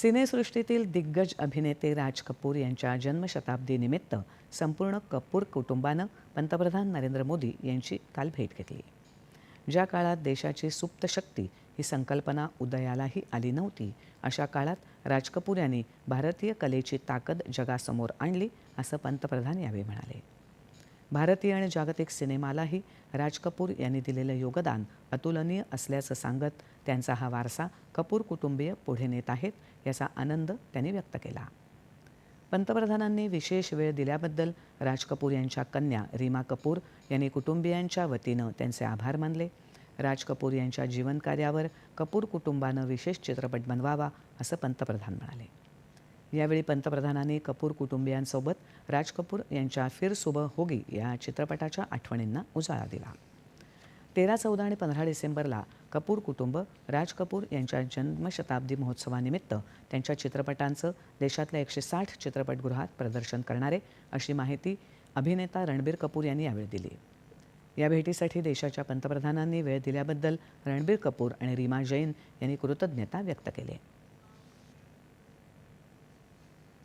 सिनेसृष्टीतील दिग्गज अभिनेते राज कपूर यांच्या जन्मशताब्दीनिमित्त संपूर्ण कपूर कुटुंबानं पंतप्रधान नरेंद्र मोदी यांची काल भेट घेतली. ज्या काळात देशाची सुप्त शक्ती ही संकल्पना उदयालाही आली नव्हती अशा काळात राज कपूर यांनी भारतीय कलेची ताकद जगासमोर आणली असं पंतप्रधान यावेळी म्हणाले. भारतीय आणि जागतिक सिनेमालाही राज कपूर यांनी दिलेलं योगदान अतुलनीय असल्याचं सांगत त्यांचा हा वारसा कपूर कुटुंबीय पुढे नेत आहेत याचा आनंद त्यांनी व्यक्त केला. पंतप्रधानांनी विशेष वेळ दिल्याबद्दल राज कपूर यांच्या कन्या रीमा कपूर यांनी कुटुंबियांच्या वतीनं त्यांचे आभार मानले. राज कपूर यांच्या जीवनकार्यावर कपूर कुटुंबानं विशेष चित्रपट बनवावा असं पंतप्रधान म्हणाले. यावेळी पंतप्रधानांनी कपूर कुटुंबियांसोबत राज कपूर यांच्या फिर सुबह होगी या चित्रपटाच्या आठवणींना उजाळा दिला. तेरा चौदा आणि पंधरा डिसेंबरला कपूर कुटुंब राज कपूर यांच्या जन्मशताब्दी महोत्सवानिमित्त त्यांच्या चित्रपटांचं देशातल्या एकशे साठ चित्रपटगृहात प्रदर्शन करणारे अशी माहिती अभिनेता रणबीर कपूर यांनी यावेळी दिली. या भेटीसाठी देशाच्या पंतप्रधानांनी वेळ दिल्याबद्दल रणबीर कपूर आणि रीमा जैन यांनी कृतज्ञता व्यक्त केली.